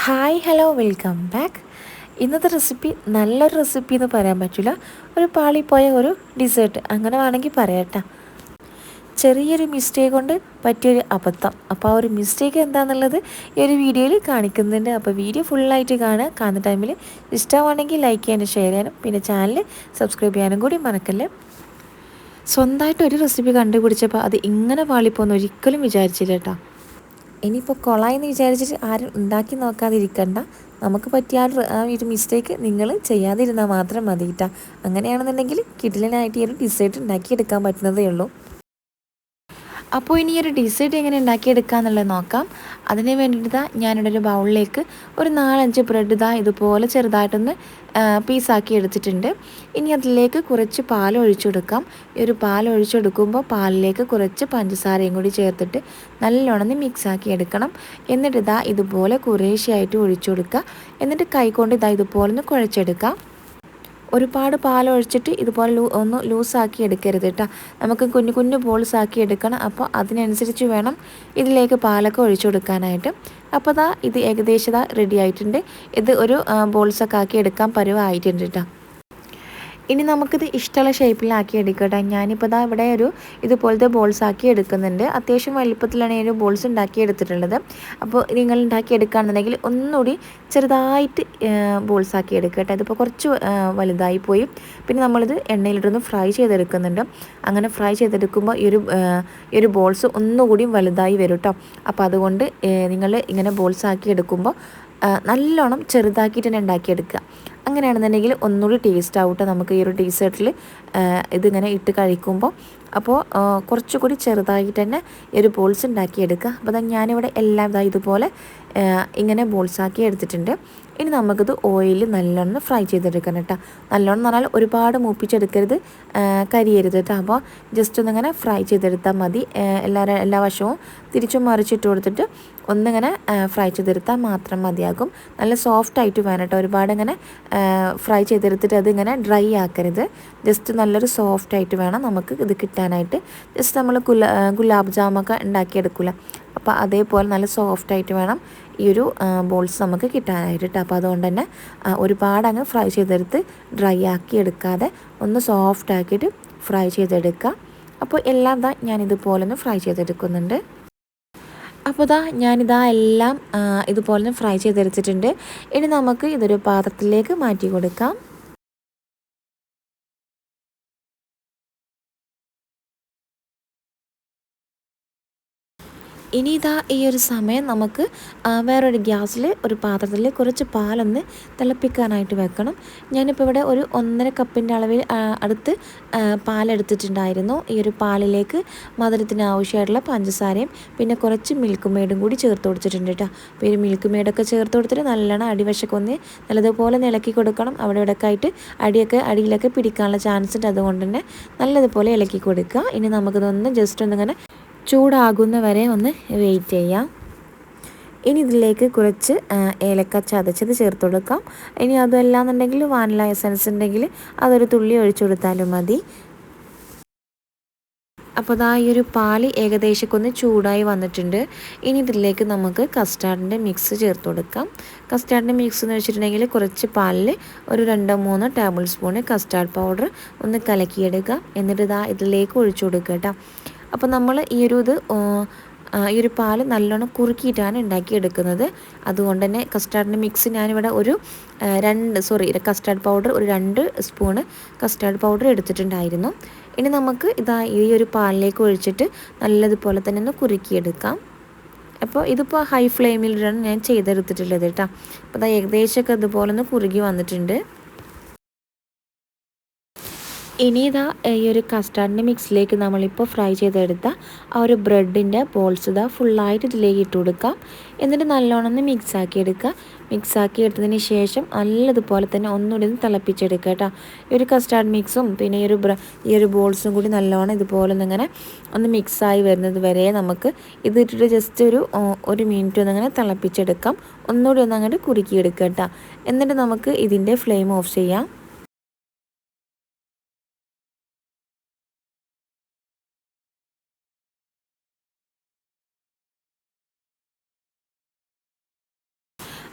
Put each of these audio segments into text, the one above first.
Hi hello welcome back ഇന്നത്തെ recipe നല്ലൊരു recipe എന്ന് പറയാൻ പറ്റില്ല. ഒരു പാളിപ്പോയ ഒരു ഡിസേർട്ട് അങ്ങനെ വേണമെങ്കിൽ പറയട്ടെ. ചെറിയൊരു മിസ്റ്റേക്ക് കൊണ്ട് പറ്റിയൊരു അബദ്ധം. അപ്പോൾ ആ ഒരു മിസ്റ്റേക്ക് എന്താണെന്നുള്ളത് ഈ ഒരു വീഡിയോയിൽ കാണിക്കുന്നുണ്ട്. അപ്പോൾ വീഡിയോ ഫുള്ളായിട്ട് കാണുക. കാണുന്ന ടൈമിൽ ഇഷ്ടമാണെങ്കിൽ ലൈക്ക് ചെയ്യാനും ഷെയർ ചെയ്യാനും പിന്നെ ചാനൽ സബ്സ്ക്രൈബ് ചെയ്യാനും കൂടി മറക്കല്ലേ? സ്വന്തമായിട്ട് ഒരു റെസിപ്പി കണ്ടുപിടിച്ചപ്പോൾ അത് ഇങ്ങനെ പാളിപ്പോന്ന് ഒരിക്കലും വിചാരിച്ചില്ല കേട്ടോ ഇനിയിപ്പോൾ കൊളായെന്ന് വിചാരിച്ചിട്ട് ആരും ഉണ്ടാക്കി നോക്കാതിരിക്കണ്ട. നമുക്ക് പറ്റിയ ആ ഒരു- മിസ്റ്റേക്ക് നിങ്ങൾ ചെയ്യാതിരുന്നാൽ മാത്രം മതി കേട്ടോ അങ്ങനെയാണെന്നുണ്ടെങ്കിൽ കിഡിലിനായിട്ട് ഈ ഒരു ഡിസേർട്ട് ഉണ്ടാക്കിയെടുക്കാൻ പറ്റുന്നതേ ഉള്ളൂ. അപ്പോൾ ഇനി ഒരു ഡിസേർട്ട് എങ്ങനെ ഉണ്ടാക്കിയെടുക്കുക എന്നുള്ളത് നോക്കാം. അതിന് വേണ്ടിയിട്ട് ഞാനിവിടെ ഒരു ബൗളിലേക്ക് ഒരു നാലഞ്ച് ബ്രെഡ് ഇതാ ഇതുപോലെ ചെറുതായിട്ടൊന്ന് പീസാക്കി എടുത്തിട്ടുണ്ട്. ഇനി അതിലേക്ക് കുറച്ച് പാൽ ഒഴിച്ചെടുക്കാം ഈ ഒരു പാൽ ഒഴിച്ചെടുക്കുമ്പോൾ പാലിലേക്ക് കുറച്ച് പഞ്ചസാരയും കൂടി ചേർത്തിട്ട് നല്ലോണം മിക്സാക്കി എടുക്കണം. എന്നിട്ട് ഇതാ ഇതുപോലെ കുറേശ്ശെയായിട്ട് ഒഴിച്ചു കൊടുക്കുക. എന്നിട്ട് കൈകൊണ്ട് ഇതാ ഇതുപോലെ ഒന്ന് കുഴച്ചെടുക്കാം. ഒരുപാട് പാലൊഴിച്ചിട്ട് ഇതുപോലെ ഒന്ന് ലൂസാക്കി എടുക്കരുത് കേട്ടോ നമുക്ക് കുഞ്ഞു കുഞ്ഞു ബോൾസ് ആക്കി എടുക്കണം. അപ്പോൾ അതിനനുസരിച്ച് വേണം ഇതിലേക്ക് പാലൊക്കെ ഒഴിച്ചു കൊടുക്കാനായിട്ട്. അപ്പോൾ ദാ ഇത് ഏകദേശം റെഡി ആയിട്ടുണ്ട്. ഇത് ഒരു ബോൾസൊക്കെ ആക്കി എടുക്കാൻ പരുവായിട്ടുണ്ട് കേട്ടോ ഇനി നമുക്കിത് ഇഷ്ടമുള്ള ഷേപ്പിലാക്കി എടുക്കട്ടെ. ഞാനിപ്പോൾ ഇതാ ഇവിടെ ഒരു ഇതുപോലത്തെ ബോൾസ് ആക്കി എടുക്കുന്നുണ്ട്. അത്യാവശ്യം വലിപ്പത്തിലാണ് ഈ ഒരു ബോൾസ് ഉണ്ടാക്കി എടുത്തിട്ടുള്ളത്. അപ്പോൾ നിങ്ങൾ ഉണ്ടാക്കി എടുക്കുകയാണെന്നുണ്ടെങ്കിൽ ഒന്നുകൂടി ചെറുതായിട്ട് ബോൾസ് ആക്കി എടുക്കട്ടെ. ഇതിപ്പോൾ കുറച്ച് വലുതായി പോയി. പിന്നെ നമ്മളിത് എണ്ണയിലിട്ടൊന്ന് ഫ്രൈ ചെയ്തെടുക്കുന്നുണ്ട്. അങ്ങനെ ഫ്രൈ ചെയ്തെടുക്കുമ്പോൾ ഈ ഒരു ഈ ഒരു ബോൾസ് ഒന്നുകൂടി വലുതായി വരും കേട്ടോ അപ്പോൾ അതുകൊണ്ട് നിങ്ങൾ ഇങ്ങനെ ബോൾസ് ആക്കി എടുക്കുമ്പോൾ നല്ലോണം ചെറുതാക്കിയിട്ട് തന്നെ ഉണ്ടാക്കിയെടുക്കുക. അങ്ങനെയാണെന്നുണ്ടെങ്കിൽ ഒന്നുകൂടി ടേസ്റ്റ് ആവട്ടെ നമുക്ക് ഈ ഒരു ഡീസേർട്ടിൽ ഇതിങ്ങനെ ഇട്ട് കഴിക്കുമ്പോൾ അപ്പോൾ കുറച്ചുകൂടി ചെറുതായിട്ട് തന്നെ ഈ ഒരു ബോൾസ് ഉണ്ടാക്കിയെടുക്കുക. അപ്പോൾ ഞാൻ ഞാനിവിടെ എല്ലാം ഇതാ ഇതുപോലെ ഇങ്ങനെ ബോൾസാക്കി എടുത്തിട്ടുണ്ട്. ഇനി നമുക്കിത് ഓയിലിൽ നല്ലോണം ഫ്രൈ ചെയ്തെടുക്കണം കേട്ടോ. നല്ലോണം എന്ന് പറഞ്ഞാൽ ഒരുപാട് മൂപ്പിച്ചെടുക്കരുത് കരിയരുത് കേട്ടോ. അപ്പോൾ ജസ്റ്റ് ഒന്നിങ്ങനെ ഫ്രൈ ചെയ്തെടുത്താൽ മതി. എല്ലാ എല്ലാ വശവും തിരിച്ചും മറിച്ചിട്ട് കൊടുത്തിട്ട് ഒന്നിങ്ങനെ ഫ്രൈ ചെയ്തെടുത്താൽ മാത്രം മതിയാകും. നല്ല സോഫ്റ്റ് ആയിട്ട് വേണം കേട്ടോ. ഒരുപാട് ഇങ്ങനെ ഫ്രൈ ചെയ്തെടുത്തിട്ട് അതിങ്ങനെ ഡ്രൈ ആക്കരുത്. ജസ്റ്റ് നല്ലൊരു സോഫ്റ്റ് ആയിട്ട് വേണം നമുക്ക് ഇത് കിട്ടാനായിട്ട്. ജസ്റ്റ് നമ്മൾ ഗുലാ ഗുലാബ് ജാമൊക്കെ ഉണ്ടാക്കിയെടുക്കില്ല അപ്പോൾ അതേപോലെ നല്ല സോഫ്റ്റ് ആയിട്ട് വേണം. ഈ ഒരു ബോൾസ് നമുക്ക് കിട്ടാനായിട്ട് കേട്ടോ അപ്പോൾ അതുകൊണ്ട് തന്നെ ഒരുപാട് അങ്ങ് ഫ്രൈ ചെയ്തെടുത്ത് ഡ്രൈ ആക്കി എടുക്കാതെ ഒന്ന് സോഫ്റ്റ് ആക്കിയിട്ട് ഫ്രൈ ചെയ്തെടുക്കുക. അപ്പോൾ എല്ലാം ഞാൻ ഞാനിതുപോലെ ഒന്ന് ഫ്രൈ ചെയ്തെടുക്കുന്നുണ്ട്. അപ്പോൾ ഇതാ ഞാനിതാ എല്ലാം ഇതുപോലെ ഫ്രൈ ചെയ്തെടുത്തിട്ടുണ്ട്. ഇനി നമുക്ക് ഇതൊരു പാത്രത്തിലേക്ക് മാറ്റി കൊടുക്കാം. ഇനി ഇതാ ഈ ഒരു സമയം നമുക്ക് വേറൊരു ഗ്യാസിൽ ഒരു പാത്രത്തിൽ കുറച്ച് പാലൊന്ന് തിളപ്പിക്കാനായിട്ട് വെക്കണം. ഞാനിപ്പോൾ ഇവിടെ ഒരു ഒന്നര കപ്പിന്റെ അളവിൽ അടുത്ത് പാലെടുത്തിട്ടുണ്ടായിരുന്നു. ഈ ഒരു പാലിലേക്ക് മധുരത്തിന് ആവശ്യമായിട്ടുള്ള പഞ്ചസാരയും പിന്നെ കുറച്ച് മിൽക്ക് മെയ്ഡും കൂടി ചേർത്ത് കൊടുത്തിട്ടുണ്ട് കേട്ടോ. അപ്പോൾ ഈ മിൽക്ക് മെയ്ഡൊക്കെ ചേർത്ത് കൊടുത്തിട്ട് നല്ലോണം അടിവശമൊക്കെ ഒന്ന് നല്ലതുപോലെ ഇളക്കി കൊടുക്കണം. അവിടെ ഇവിടെയൊക്കെ ആയിട്ട് അടിയൊക്കെ അടിയിലൊക്കെ പിടിക്കാനുള്ള ചാൻസ് ഉണ്ട് അതുകൊണ്ട് തന്നെ നല്ലതുപോലെ ഇളക്കി കൊടുക്കുക. ഇനി നമുക്കിതൊന്ന് ജസ്റ്റ് ഒന്നിങ്ങനെ ചൂടാകുന്ന വരെ ഒന്ന് വെയിറ്റ് ചെയ്യാം. ഇനി ഇതിലേക്ക് കുറച്ച് ഏലക്ക ചതച്ചത് ചേർത്ത് കൊടുക്കാം. ഇനി അതല്ല എന്നുണ്ടെങ്കിൽ വാനില എസൻസ് ഉണ്ടെങ്കിൽ അതൊരു തുള്ളി ഒഴിച്ചു കൊടുത്താലും മതി. അപ്പോൾ ദാ ഈ ഒരു പാൽ ഏകദേശമൊക്കെ ഒന്ന് ചൂടായി വന്നിട്ടുണ്ട്. ഇനി ഇതിലേക്ക് നമുക്ക് കസ്റ്റാർഡിന്റെ മിക്സ് ചേർത്ത് കൊടുക്കാം. കസ്റ്റാർഡിന്റെ മിക്സ് എന്ന് വെച്ചിട്ടുണ്ടെങ്കിൽ കുറച്ച് പാലിൽ ഒരു രണ്ടോ മൂന്നോ ടേബിൾ സ്പൂണ് കസ്റ്റാർഡ് പൗഡർ ഒന്ന് കലക്കിയെടുക്കുക. എന്നിട്ട് ഇതാ ഇതിലേക്ക് ഒഴിച്ചു കൊടുക്കുക കേട്ടോ. അപ്പോൾ നമ്മൾ ഈ ഒരു ഇത് ഈ ഒരു പാൽ നല്ലോണം കുറുക്കിയിട്ടാണ് ഉണ്ടാക്കിയെടുക്കുന്നത്. അതുകൊണ്ട് തന്നെ കസ്റ്റാർഡിന്റെ മിക്സ് ഞാനിവിടെ ഒരു രണ്ട് സോറി കസ്റ്റാർഡ് പൗഡർ ഒരു രണ്ട് സ്പൂണ് കസ്റ്റാർഡ് പൗഡർ എടുത്തിട്ടുണ്ടായിരുന്നു. ഇനി നമുക്ക് ഇതാ ഈ ഒരു പാലിലേക്ക് ഒഴിച്ചിട്ട് നല്ലതുപോലെ തന്നെ ഒന്ന് കുറുക്കിയെടുക്കാം. അപ്പോൾ ഇതിപ്പോൾ ഹൈ ഫ്ലെയിമിലാണ് ഞാൻ ചെയ്തെടുത്തിട്ടുള്ളത് കേട്ടോ. അപ്പോൾ അത് ഏകദേശമൊക്കെ ഇതുപോലെ ഒന്ന് കുറുകി വന്നിട്ടുണ്ട്. ഇനി ഇതാ ഈ ഒരു കസ്റ്റാർഡിന്റെ മിക്സിലേക്ക് നമ്മളിപ്പോൾ ഫ്രൈ ചെയ്തെടുത്ത ആ ഒരു ബ്രെഡിന്റെ ബോൾസ് ഇതാ ഫുള്ളായിട്ട് ഇതിലേക്ക് ഇട്ട് കൊടുക്കാം. എന്നിട്ട് നല്ലോണം ഒന്ന് മിക്സാക്കി എടുക്കുക മിക്സാക്കി എടുത്തതിന് ശേഷം നല്ലതുപോലെ തന്നെ ഒന്നുകൂടി ഒന്ന് തിളപ്പിച്ചെടുക്കുക കേട്ടോ. ഈ ഒരു കസ്റ്റാർഡ് മിക്സും പിന്നെ ഈ ഒരു ഈ ഒരു ബോൾസും കൂടി നല്ലോണം ഇതുപോലെ ഒന്നിങ്ങനെ ഒന്ന് മിക്സായി വരുന്നത് വരെ നമുക്ക് ഇത് ഇട്ടിട്ട് ജസ്റ്റ് ഒരു ഒരു മിനിറ്റ് ഒന്നിങ്ങനെ തിളപ്പിച്ചെടുക്കാം. ഒന്നുകൂടി ഒന്ന് അങ്ങോട്ട് കുറുക്കിയെടുക്കുക കേട്ടോ. എന്നിട്ട് നമുക്ക് ഇതിന്റെ ഫ്ലെയിം ഓഫ് ചെയ്യാം.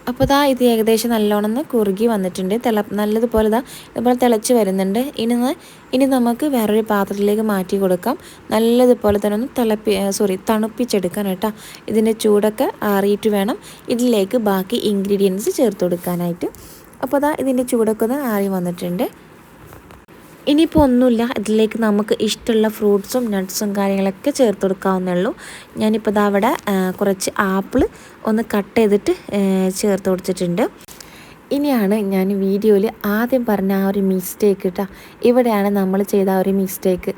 അപ്പോൾ ഇതാ ഇത് ഏകദേശം നല്ലോണം കുറുകി വന്നിട്ടുണ്ട്. തിള നല്ലതുപോലെ ഇതാ ഇതുപോലെ തിളച്ച് വരുന്നുണ്ട്. ഇനി ഇനി നമുക്ക് വേറൊരു പാത്രത്തിലേക്ക് മാറ്റി കൊടുക്കാം. നല്ലതുപോലെ തന്നെ ഒന്ന് തിളപ്പി സോറി തണുപ്പിച്ചെടുക്കാൻ കേട്ടോ. ഇതിന്റെ ചൂടൊക്കെ ആറിയിട്ട് വേണം. ഇതിലേക്ക് ബാക്കി ഇൻഗ്രീഡിയൻസ് ചേർത്ത് കൊടുക്കാനായിട്ട്. അപ്പോൾ അതാ ഇതിന്റെ ചൂടൊക്കെ ഒന്ന് ആറി വന്നിട്ടുണ്ട്. ഇനിയിപ്പോൾ ഒന്നുമില്ല. ഇതിലേക്ക് നമുക്ക് ഇഷ്ടമുള്ള ഫ്രൂട്ട്സും നട്ട്സും കാര്യങ്ങളൊക്കെ ചേർത്ത് കൊടുക്കാവുന്നേ ഉള്ളൂ. ഞാനിപ്പോൾ ഇതാ അവിടെ കുറച്ച് ആപ്പിൾ ഒന്ന് കട്ട് ചെയ്തിട്ട് ചേർത്ത് കൊടുത്തിട്ടുണ്ട്. ഇനിയാണ് ഞാൻ വീഡിയോയിൽ ആദ്യം പറഞ്ഞ ആ ഒരു മിസ്റ്റേക്ക് കേട്ടോ ഇവിടെയാണ് നമ്മൾ ചെയ്ത ആ ഒരു മിസ്റ്റേക്ക്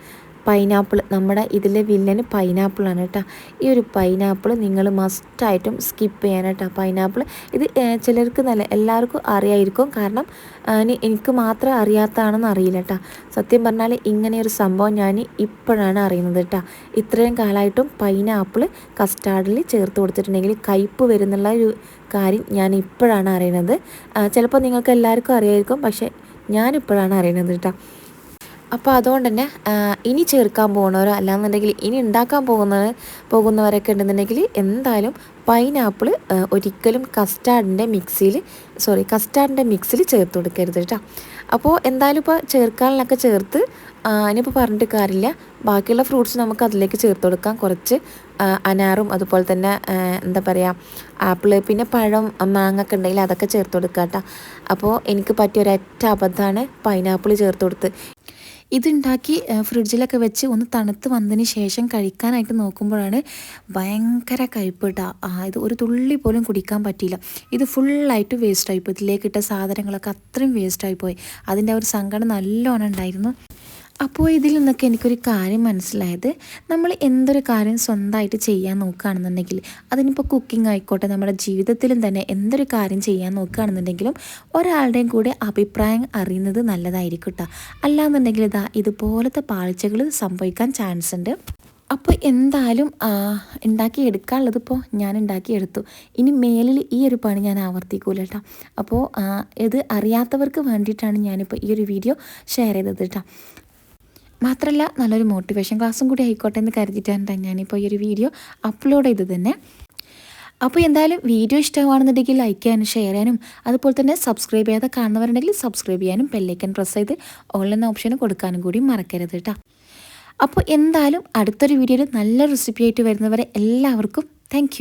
പൈനാപ്പിൾ നമ്മുടെ ഇതിലെ വില്ലന് പൈനാപ്പിളാണ് കേട്ടോ. ഈ ഒരു പൈനാപ്പിൾ നിങ്ങൾ മസ്റ്റായിട്ടും സ്കിപ്പ് ചെയ്യാൻ കേട്ടോ. പൈനാപ്പിൾ ഇത് ചിലർക്ക് നല്ല എല്ലാവർക്കും അറിയായിരിക്കും. കാരണം എനിക്ക് മാത്രം അറിയാത്തതാണെന്ന് അറിയില്ല കേട്ടോ. സത്യം പറഞ്ഞാൽ ഇങ്ങനെ ഒരു സംഭവം ഞാൻ ഇപ്പോഴാണ് അറിയുന്നത് കേട്ടോ. ഇത്രയും കാലമായിട്ടും പൈനാപ്പിൾ കസ്റ്റാർഡിൽ ചേർത്ത് കൊടുത്തിട്ടുണ്ടെങ്കിൽ കയ്പ്പ് വരുന്നുള്ള ഒരു കാര്യം ഞാൻ ഇപ്പോഴാണ് അറിയുന്നത്. ചിലപ്പോൾ നിങ്ങൾക്ക് എല്ലാവർക്കും അറിയായിരിക്കും പക്ഷേ ഞാനിപ്പോഴാണ് അറിയുന്നത് കേട്ടോ. അപ്പോൾ അതുകൊണ്ട് തന്നെ ഇനി ചേർക്കാൻ പോകുന്നവരോ അല്ലാന്നുണ്ടെങ്കിൽ ഇനി ഉണ്ടാക്കാൻ പോകുന്ന പോകുന്നവരൊക്കെ ഉണ്ടെന്നുണ്ടെങ്കിൽ എന്തായാലും പൈനാപ്പിൾ ഒരിക്കലും കസ്റ്റാർഡിന്റെ മിക്സിയിൽ സോറി കസ്റ്റാർഡിന്റെ മിക്സിൽ ചേർത്ത് കൊടുക്കരുത് കേട്ടോ. അപ്പോൾ എന്തായാലും ഇപ്പോൾ ചേർക്കാനിലൊക്കെ ചേർത്ത് ഞാനിപ്പോൾ പറഞ്ഞിട്ട് കാര്യമില്ല. ബാക്കിയുള്ള ഫ്രൂട്ട്സ് നമുക്ക് അതിലേക്ക് ചേർത്ത് കൊടുക്കാം. കുറച്ച് അനാറും അതുപോലെ തന്നെ എന്താ പറയുക ആപ്പിൾ പിന്നെ പഴം മാങ്ങ ഒക്കെ ഉണ്ടെങ്കിൽ അതൊക്കെ ചേർത്ത് കൊടുക്കാം കേട്ടോ. അപ്പോൾ എനിക്ക് പറ്റിയ ഒരൊറ്റ അബദ്ധമാണ് പൈനാപ്പിൾ ചേർത്ത് കൊടുത്ത്. ഇതുണ്ടാക്കി ഫ്രിഡ്ജിലൊക്കെ വെച്ച് ഒന്ന് തണുത്ത് വന്നതിന് ശേഷം കഴിക്കാനായിട്ട് നോക്കുമ്പോഴാണ് ഭയങ്കര കയ്പ്പ് കേട്ടോ. ഇത് ഒരു തുള്ളി പോലും കുടിക്കാൻ പറ്റിയില്ല. ഇത് ഫുള്ളായിട്ട് വേസ്റ്റായിപ്പോയി ഇതിലേക്ക് ഇട്ട സാധനങ്ങളൊക്കെ അത്രയും വേസ്റ്റായിപ്പോയി അതിന്റെ ഒരു സങ്കടം നല്ലോണം ഉണ്ടായിരുന്നു. അപ്പോൾ ഇതിൽ നിന്നൊക്കെ എനിക്കൊരു കാര്യം മനസ്സിലായത് നമ്മൾ എന്തൊരു കാര്യം സ്വന്തമായിട്ട് ചെയ്യാൻ നോക്കുകയാണെന്നുണ്ടെങ്കിൽ അതിനിപ്പോൾ കുക്കിംഗ് ആയിക്കോട്ടെ നമ്മുടെ ജീവിതത്തിലും തന്നെ എന്തൊരു കാര്യം ചെയ്യാൻ നോക്കുകയാണെന്നുണ്ടെങ്കിലും ഒരാളുടെയും കൂടെ അഭിപ്രായം അറിയുന്നത് നല്ലതായിരിക്കും കേട്ടോ അല്ലാന്നുണ്ടെങ്കിൽ ഇതാ ഇതുപോലത്തെ പാഴ്ചകൾ സംഭവിക്കാൻ ചാൻസ് ഉണ്ട്. അപ്പോൾ എന്തായാലും ഉണ്ടാക്കി എടുക്കാനുള്ളത് ഇപ്പോൾ ഞാൻ ഉണ്ടാക്കിയെടുത്തു. ഇനി മേലിൽ ഈ ഒരു പണി ഞാൻ ആവർത്തിക്കൂല കേട്ടോ അപ്പോൾ ഇത് അറിയാത്തവർക്ക് വേണ്ടിയിട്ടാണ് ഞാനിപ്പോൾ ഈ ഒരു വീഡിയോ ഷെയർ ചെയ്തത് കേട്ടോ മാത്രമല്ല നല്ലൊരു മോട്ടിവേഷൻ ക്ലാസ്സും കൂടി ആയിക്കോട്ടെ എന്ന് കരുതിയിട്ടാണ് ഞാനിപ്പോൾ ഈ ഒരു വീഡിയോ അപ്ലോഡ് ചെയ്തു തന്നെ. അപ്പോൾ എന്തായാലും വീഡിയോ ഇഷ്ടമാണെന്നുണ്ടെങ്കിൽ ലൈക്ക് ചെയ്യാനും ഷെയർ ചെയ്യാനും അതുപോലെ തന്നെ സബ്സ്ക്രൈബ് ചെയ്യാതെ കാണുന്നവരുണ്ടെങ്കിൽ സബ്സ്ക്രൈബ് ചെയ്യാനും ബെല്ലൈക്കൻ പ്രസ് ചെയ്ത് ഓൺലൈൻ ഓപ്ഷൻ കൊടുക്കാനും കൂടി മറക്കരുത് കേട്ടോ അപ്പോൾ എന്തായാലും അടുത്തൊരു വീഡിയോയിൽ നല്ല റെസിപ്പി ആയിട്ട് വരുന്നവരെ എല്ലാവർക്കും താങ്ക്